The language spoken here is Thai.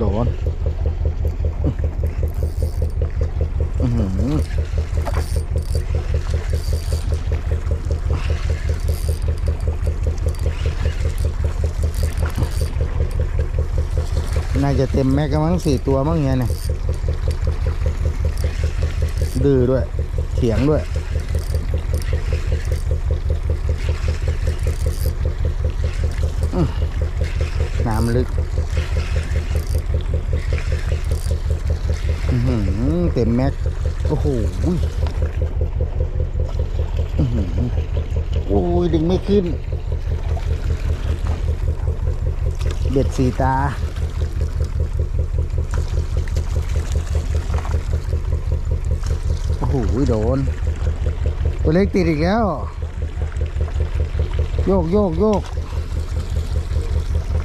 โดนน่าจะเต็มแม็กกันมั้งสี่ตัวมั้งเงี้ยเนี่ยดื้อด้วย เถียงด้วยน้ำลึก เต็มแม็ก โอ้โหอื้อหือโอ้ยดึงไม่ขึ้น เบ็ดสีตา โอ้โหโดน ตัวเล็กติดอีกแล้ว โยกโยกโยก